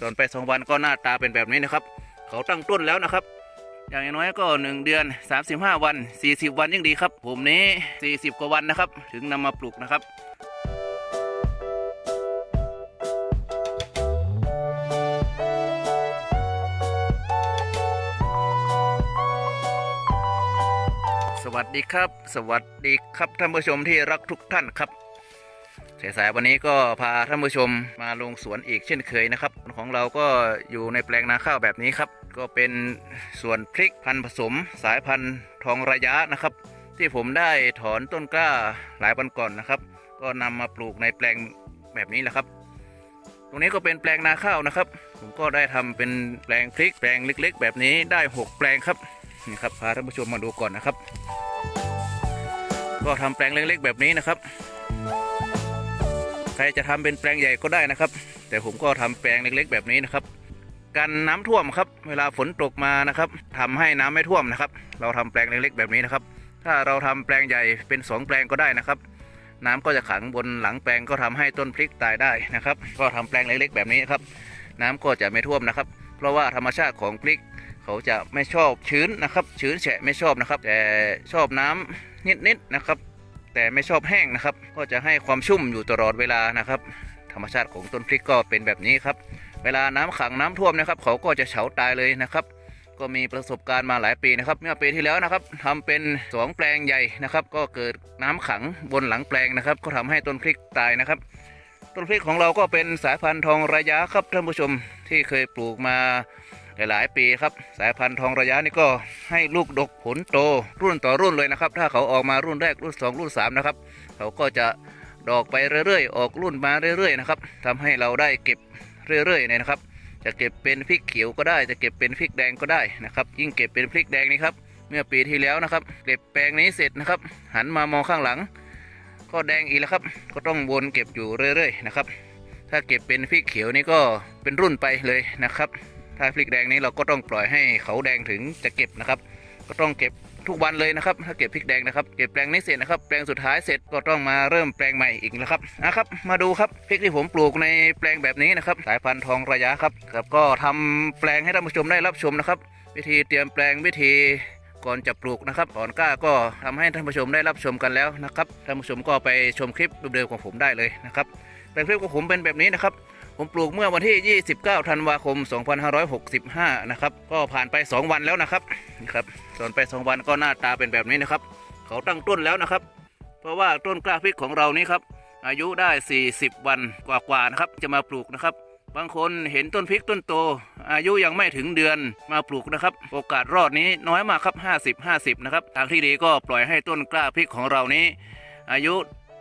ส่วนไปสองวันก็หน้าตาเป็นแบบนี้นะครับ เขาตั้งต้นแล้วนะครับ อย่างน้อยก็ 1 เดือน 35 วัน 40 วันยิ่งดีครับ ผมนี้ 40 กว่าวันนะครับ ถึงนำมาปลูกนะครับสวัสดีครับ สวัสดีครับท่านผู้ชมที่รักทุกท่านครับ สายๆวันนี้ก็พาท่านผู้ชมมาลงสวนอีกเช่นเคยนะครับ ของเราก็อยู่ในแปลงนาข้าวแบบนี้ครับ ก็เป็นสวนพริกพันธุ์ผสม สายพันธุ์ทองระยะนะครับ ที่ผมได้ถอนต้นกล้าหลายวันก่อนนะครับ ก็นำมาปลูกในแปลงแบบนี้แหละครับ ตรงนี้ก็เป็นแปลงนาข้าวนะครับ ผมก็ได้ทำเป็นแปลงพริกแปลงเล็ก ๆ แบบนี้ได้หกแปลงครับนี่ครับพาท่านผู้ชมมาดูก่อนนะครับ ก็ทำแปลงเล็กๆแบบนี้นะครับ รจะทำเป็นแปลงใหญ่ก็ได้นะครับ แต่ผมก็ทำแปลงเล็กๆ แบบนี้นะครับ กันน้ำท่วมครับ เวลาฝนตกมานะครับทำให้น้ำไม่ท่วมนะครับ เราทำแปลงเล็กๆ แบบนี้นะครับ ถ้าเราทำแปลงใหญ่เป็นสองแปลงก็ได้นะครับ น้ำก็จะขังบนหลังแปลงก็ทำให้ต้นพริกตายได้นะครับ ก็ทำแปลงเล็กๆ แบบนี้ครับ น้ำก็จะไม่ท่วมนะครับ เพราะว่าธรรมชาติของพริกเขาจะไม่ชอบชื้นนะครับ ชื้นแฉะไม่ชอบนะครับ แต่ชอบน้ำนิดๆนะครับ แต่ไม่ชอบแห้งนะครับ ก็จะให้ความชุ่มอยู่ตลอดเวลานะครับ ธรรมชาติของต้นพริกก็เป็นแบบนี้ครับ เวลาน้ำขังน้ำท่วมนะครับ เขาก็จะเฉาตายเลยนะครับ ก็มีประสบการณ์มาหลายปีนะครับ เมื่อปีที่แล้วนะครับทำเป็นสองแปลงใหญ่นะครับ ก็เกิดน้ำขังบนหลังแปลงนะครับ ก็ทำให้ต้นพริกตายนะครับ ต้นพริกของเราก็เป็นสายพันธุ์ทองระยะครับท่านผู้ชมที่เคยปลูกมา หลาย ๆ ปีครับ สายพันธุ์ทองระยะนี่ก็ให้ลูกดกผลโตรุ่นต่อรุ่นเลยนะครับ ถ้าเขาออกมารุ่นแรกรุ่นสองรุ่นสามนะครับ เขาก็จะดอกไปเรื่อย ๆ ออกรุ่นมาเรื่อย ๆ นะครับทำให้เราได้เก็บเรื่อยๆเนี่ยนะครับ จะเก็บเป็นพริกเขียวก็ได้ จะเก็บเป็นพริกแดงก็ได้นะครับ ยิ่งเก็บเป็นพริกแดงนี่ครับ เมื่อปีที่แล้วนะครับ เก็บแปลงนี้เสร็จนะครับ หันมามองข้างหลัง ก็แดงอีกแล้วครับ ก็ต้องวนเก็บอยู่เรื่อย ๆ นะครับ ถ้าเก็บเป็นพริกเขียวนี่ก็เป็นรุ่นไปเลยนะครับ ถ้าพริกแดงนี้เราก็ต้องปล่อยให้เขาแดงถึงจะเก็บนะครับ ก็ต้องเก็บทุกวันเลยนะครับ ถ้าเก็บพริกแดงนะครับ เก็บแปลงนี้เสร็จนะครับ แปลงสุดท้ายเสร็จก็ต้องมาเริ่มแปลงใหม่อีกนะครับนะครับ มาดูครับพริกที่ผมปลูกในแปลงแบบนี้นะครับ สายพันธุ์ทองระยะครับครับ ก็ทำแปลงให้ท่านผู้ชมได้รับชมนะครับ วิธีเตรียมแปลงวิธี ก่อนจะปลูกนะครับถอนกล้าก็ทำให้ท่านผู้ชมได้รับชมกันแล้วนะครับท่านผู้ชมก็ไปชมคลิปเดิมๆของผมได้เลยนะครับแปลงพริกของผมเป็นแบบนี้นะครับ ผมปลูกเมื่อวันที่ 29 ธันวาคม 2565 นะครับ ก็ผ่านไป 2 วันแล้วนะครับนี่ครับส่วนไป 2 วันก็หน้าตาเป็นแบบนี้นะครับ เขาตั้งต้นแล้วนะครับ เพราะว่าต้นกล้าพริกของเรานี้ครับอายุได้ 40 วันกว่าๆนะครับ จะมาปลูกนะครับ บางคนเห็นต้นพริกต้นโต อายุยังไม่ถึงเดือนมาปลูกนะครับ โอกาสรอดนี้น้อยมากครับ 50 50 นะครับ ทางที่ดีก็ปล่อยให้ต้นกล้าพริกของเรานี้ อายุ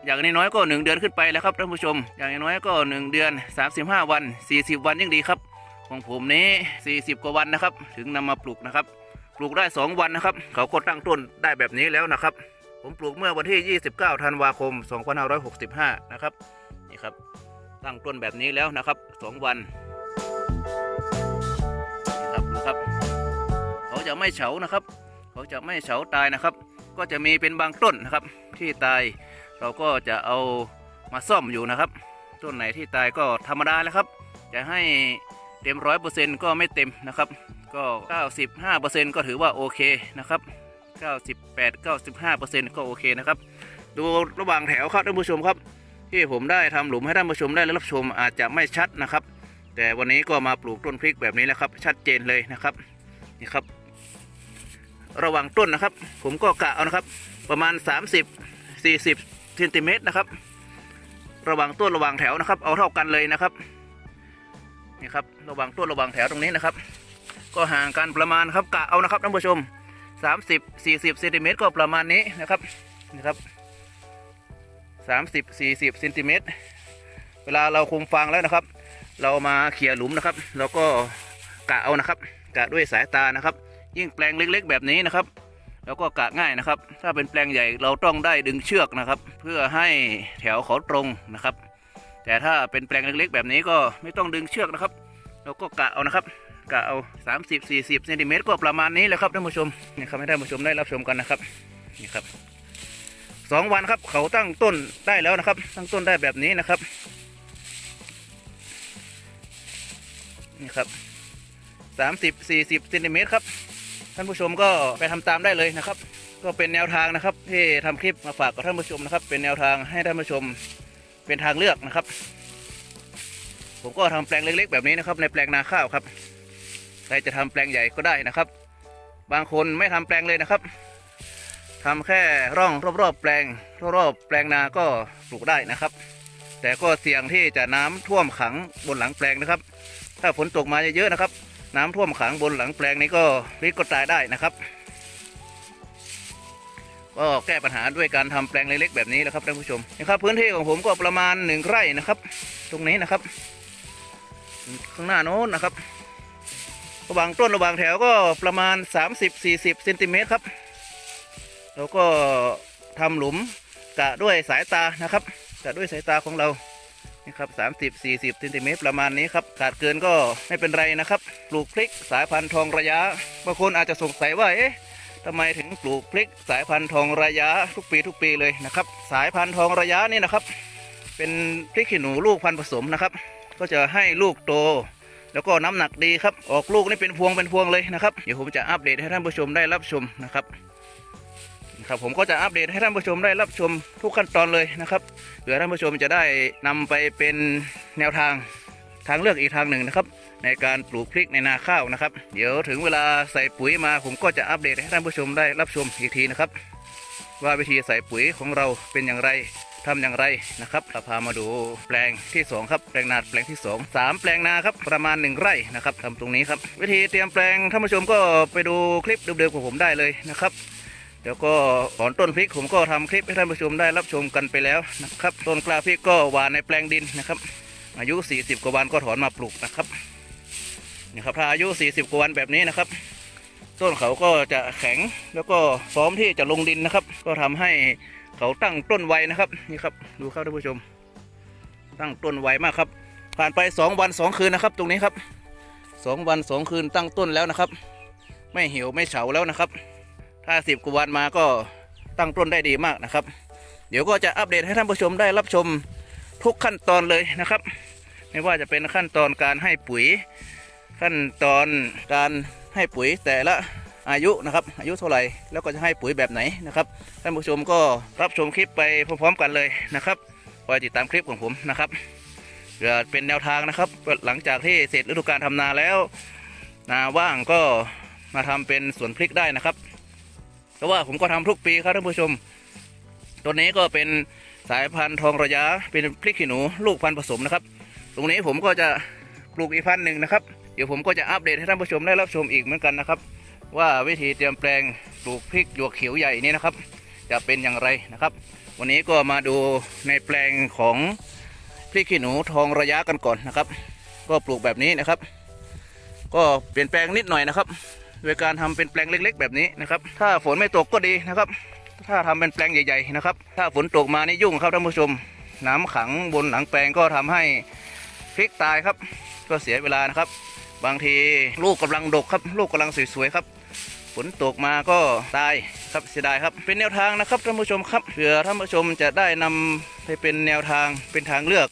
อย่างน้อยก็ 1 เดือนขึ้นไปแล้วครับท่านผู้ชม อย่างน้อยก็ 1 เดือน 35 วัน 40 วันยิ่งดีครับ ของผมนี้ 40 กว่าวันนะครับ ถึงนำมาปลูกนะครับ ปลูกได้ 2 วันนะครับ เขาก็ตั้งต้นได้แบบนี้แล้วนะครับ ผมปลูกเมื่อวันที่ 29 ธันวาคม 2565 นะครับนี่ครับ ตั้งต้นแบบนี้แล้วนะครับ2วันนี่ครับดูครับ เขาจะไม่เฉานะครับ เขาจะไม่เฉาตายนะครับ ก็จะมีเป็นบางต้นนะครับ ที่ตายเราก็จะเอามาซ่อมอยู่นะครับต้นไหนที่ตายก็ธรรมดาแล้วครับ จะให้เต็มร้อยเปอร์เซ็นต์ก็ไม่เต็มนะครับ ก็95เปอร์เซ็นต์ก็ถือว่าโอเคนะครับ98 95เปอร์เซ็นต์ก็โอเคนะครับ ดูระหว่างแถวครับท่านผู้ชมครับ ที่ผมได้ทำหลุมให้ท่านผู้ชมได้รับชมอาจจะไม่ชัดนะครับ แต่วันนี้ก็มาปลูกต้นพริกแบบนี้แล้วครับ ชัดเจนเลยนะครับนี่ครับ ระหว่างต้นนะครับ ผมก็กะเอานะครับ ประมาณ 30 40เซนติเมตรนะครับ ระหว่างต้นระหว่างแถวนะครับ เอาเท่ากันเลยนะครับนี่ครับระหว่างต้นระหว่างแถวตรงนี้นะครับ ก็ห่างกันประมาณครับกะเอานะครับท่านผู้ชม 30 40เซนติเมตรก็ประมาณนี้นะครับนี่ครับ 30 40เซนติเมตรเวลาเราคุมฟางแล้วนะครับ เรามาเขี่ยหลุมนะครับ แล้วก็กะเอานะครับ กะด้วยสายตานะครับ ยิ่งแปลงเล็กๆ แบบนี้นะครับ แล้วก็กะง่ายนะครับ ถ้าเป็นแปลงใหญ่เราต้องได้ดึงเชือกนะครับ เพื่อให้แถวเขาตรงนะครับ แต่ถ้าเป็นแปลงเล็กๆ แบบนี้ก็ไม่ต้องดึงเชือกนะครับ เราก็กะเอานะครับกะเอา 30 40เซนติเมตรก็ประมาณนี้แหละครับท่านผู้ชมนี่ครับให้ท่านผู้ชมได้รับชมกันนะครับนี่ครับ สองวันครับเขาตั้งต้นได้แล้วนะครับ ตั้งต้นได้แบบนี้นะครับ นี่ครับสามสิบสี่สิบเซนติเมตรครับ ท่านผู้ชมก็ไปทำตามได้เลยนะครับ ก็เป็นแนวทางนะครับ ที่ทำคลิปมาฝากกับท่านผู้ชมนะครับ เป็นแนวทางให้ท่านผู้ชมเป็นทางเลือกนะครับ ผมก็ทำแปลงเล็กๆ แบบนี้นะครับ ในแปลงนาข้าวครับ ใครจะทำแปลงใหญ่ก็ได้นะครับ บางคนไม่ทำแปลงเลยนะครับ ทำแค่ร่องรอบๆแปลงรอบๆแปลงนาก็ปลูกได้นะครับ แต่ก็เสี่ยงที่จะน้ำท่วมขังบนหลังแปลงนะครับ ถ้าฝนตกมาเยอะๆนะครับ น้ำท่วมขังบนหลังแปลงนี้ก็พลิกก็ตายได้นะครับ ก็แก้ปัญหาด้วยการทำแปลงเล็กๆแบบนี้แหละครับท่านผู้ชมนะครับพื้นที่ของผมก็ประมาณหนึ่งไร่นะครับ ตรงนี้นะครับ ข้างหน้าโน้นนะครับระหว่างต้นระหว่างแถวก็ประมาณ 30-40เซนติเมตรครับ แล้วก็ทำหลุมกะด้วยสายตานะครับกะด้วยสายตาของเรานี่ครับ30-40เซนติเมตรประมาณนี้ครับขาดเกินก็ไม่เป็นไรนะครับปลูกพริกสายพันธุ์ทองระยะบางคนอาจจะสงสัยว่าเอ๊ะทำไมถึงปลูกพริกสายพันธุ์ทองระยะทุกปีทุกปีเลยนะครับ สายพันธุ์ทองระยะนี่นะครับ เป็นพริกขี้หนูลูกพันธุ์ผสมนะครับ ก็จะให้ลูกโตแล้วก็น้ำหนักดีครับ ออกลูกนี่เป็นพวงเป็นพวงเลยนะครับ เดี๋ยวผมจะอัปเดตให้ท่านผู้ชมได้รับชมนะครับ ครับผมก็จะอัปเดตให้ท่านผู้ชมได้รับชมทุกขั้นตอนเลยนะครับเผื่อท่านผู้ชมจะได้นำไปเป็นแนวทางทางเลือกอีกทางหนึ่งนะครับ ในการปลูกพริกในนาข้าวนะครับ เดี๋ยวถึงเวลาใส่ปุ๋ยมาผมก็จะอัปเดตให้ท่านผู้ชมได้รับชมอีกทีนะครับ ว่าวิธีใส่ปุ๋ยของเราเป็นอย่างไรทำอย่างไรนะครับเราพามาดูแปลงที่สองครับแปลงนาแปลงที่สองสามแปลงนาครับประมาณหนึ่งไร่นะครับทำตรงนี้ครับ วิธีเตรียมแปลงท่านผู้ชมก็ไปดูคลิปเดิมๆของผมได้เลยนะครับ เดี๋ยวก็ถอนต้นพริกผมก็ทำคลิปให้ท่านผู้ชมได้รับชมกันไปแล้วนะครับ ต้นกล้าพริกก็หวานในแปลงดินนะครับ อายุ 40 กว่าวันก็ถอนมาปลูกนะครับนี่ครับถ้าอายุ 40 กว่าวันแบบนี้นะครับ ต้นเขาก็จะแข็งแล้วก็พร้อมที่จะลงดินนะครับ ก็ทำให้เขาตั้งต้นไวนะครับนี่ครับดูครับท่านผู้ชม ตั้งต้นไวมากครับ ผ่านไป 2 วัน 2 คืนนะครับ ตรงนี้ครับ 2 วัน 2 คืนตั้งต้นแล้วนะครับ ไม่เหี่ยวไม่เฉาแล้วนะครับ ถ้า10กว่าวันมาก็ตั้งต้นได้ดีมากนะครับ เดี๋ยวก็จะอัปเดตให้ท่านผู้ชมได้รับชมทุกขั้นตอนเลยนะครับ ไม่ว่าจะเป็นขั้นตอนการให้ปุ๋ย ขั้นตอนการให้ปุ๋ยแต่ละอายุนะครับ อายุเท่าไหร่แล้วก็จะให้ปุ๋ยแบบไหนนะครับท่านผู้ชมก็รับชมคลิปไปพร้อมๆกันเลยนะครับคอยติดตามคลิปของผมนะครับเพื่อเป็นแนวทางนะครับ หลังจากที่เสร็จฤดูการทำนาแล้วนาว่างก็มาทำเป็นสวนพริกได้นะครับ เพราะว่าผมก็ทำทุกปีครับท่านผู้ชม ตัวนี้ก็เป็นสายพันธุ์ทองระยะเป็นพริกขี้หนูลูกพันธุ์ผสมนะครับ ตรงนี้ผมก็จะปลูกอีกพันธุ์หนึ่งนะครับ เดี๋ยวผมก็จะอัปเดตให้ท่านผู้ชมได้รับชมอีกเหมือนกันนะครับ ว่าวิธีเตรียมแปลงปลูกพริกหยวกเขียวใหญ่นี้นะครับ จะเป็นอย่างไรนะครับ วันนี้ก็มาดูในแปลงของพริกขี้หนูทองระยะกันก่อนนะครับ ก็ปลูกแบบนี้นะครับ ก็เปลี่ยนแปลงนิดหน่อยนะครับ โดยการทำเป็นแปลงเล็ก ๆ แบบนี้นะครับ ถ้าฝนไม่ตกก็ดีนะครับ ถ้าทำเป็นแปลงใหญ่ๆนะครับ ถ้าฝนตกมานี่ยุ่งครับท่านผู้ชม น้ำขังบนหลังแปลงก็ทำให้พริกตายครับ ก็เสียเวลานะครับ บางทีลูกกำลังดกครับ ลูกกำลังสวยๆครับฝนตกมาก็ตายครับเสียดายครับ เป็นแนวทางนะครับท่านผู้ชมครับเผื่อท่านผู้ชมจะได้นำไปเป็นแนวทางเป็นทางเลือก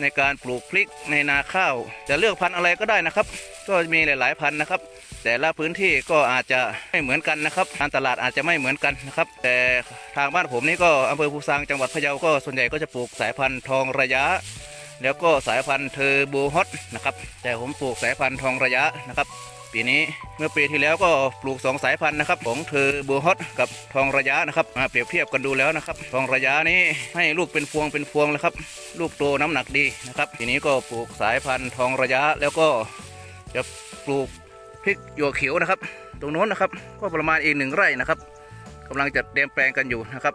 ในการปลูกพริกในนาข้าว จะเลือกพันธุ์อะไรก็ได้นะครับ ก็มีหลาย ๆ พันธุ์นะครับ แต่ละพื้นที่ก็อาจจะไม่เหมือนกันนะครับทางตลาดอาจจะไม่เหมือนกันนะครับ แต่ทางบ้านผมนี่ก็อำเภอภูซางจังหวัดพะเยาก็ส่วนใหญ่ก็จะปลูกสายพันธุ์ทองระยะ แล้วก็สายพันธุ์เทอร์โบฮอตนะครับ แต่ผมปลูกสายพันธุ์ทองระยะนะครับ ปีนี้เมื่อปีที่แล้วก็ปลูก 2 สายพันธุ์นะครับของเทอร์โบฮอตกับทองระยะนะครับมาเปรียบเทียบกันดูแล้วนะครับ ทองระยะนี้ให้ลูกเป็นพวงเป็นพวงเลยครับ ลูกโตน้ำหนักดีนะครับทีนี้ก็ปลูกสายพันธุ์ทองระยะแล้วก็จะปลูก พริกหยวกเขียวนะครับ ตรงโน้นนะครับ ก็ประมาณอีกหนึ่งไร่นะครับกำลังจะเตรียมแปลงกันอยู่นะครับ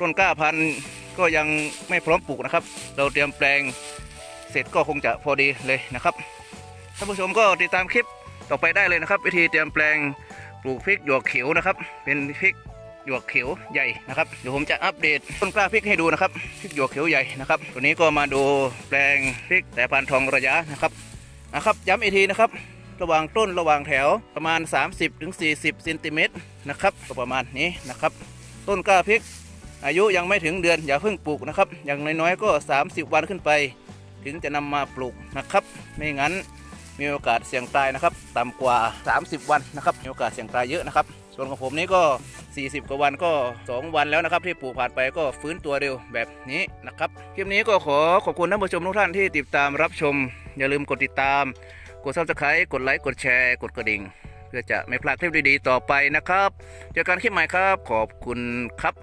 ต้นกล้าพันธุ์ก็ยังไม่พร้อมปลูกนะครับ เราเตรียมแปลงเสร็จก็คงจะพอดีเลยนะครับท่านผู้ชมก็ติดตามคลิปต่อไปได้เลยนะครับ วิธีเตรียมแปลงปลูกพริกหยวกเขียวนะครับ เป็นพริกหยวกเขียวใหญ่นะครับเดี๋ยวผมจะอัปเดตต้นกล้าพริกให้ดูนะครับพริกหยวกเขียวใหญ่นะครับตัวนี้ก็มาดูแปลงพริกแต่พันธุ์ทองระยะนะครับนะครับย้ำอีกทีนะครับ ระหว่างต้นระหว่างแถวประมาณ 30-40เซนติเมตรนะครับก็ประมาณนี้นะครับ ต้นกล้าพริก อายุยังไม่ถึงเดือนอย่าเพิ่งปลูกนะครับ อย่างน้อยๆก็ 30 วันขึ้นไป ถึงจะนำมาปลูกนะครับ ไม่งั้นมีโอกาสเสี่ยงตายนะครับต่ำกว่า 30 วันนะครับมีโอกาสเสี่ยงตายเยอะนะครับ ส่วนของผมนี่ก็ 40 กว่าวันก็ 2 วันแล้วนะครับ ที่ปลูกผ่านไปก็ฟื้นตัวเร็วแบบนี้นะครับคลิปนี้ก็ขอขอบคุณท่านผู้ชมทุกท่านที่ติดตามรับชม อย่าลืมกดติดตาม กด subscribe กดไลค์กดแชร์กดกระดิ่ง เพื่อจะไม่พลาดคลิปดีๆ ต่อไปนะครับ เจอกันคลิปใหม่ครับ ขอบคุณครับ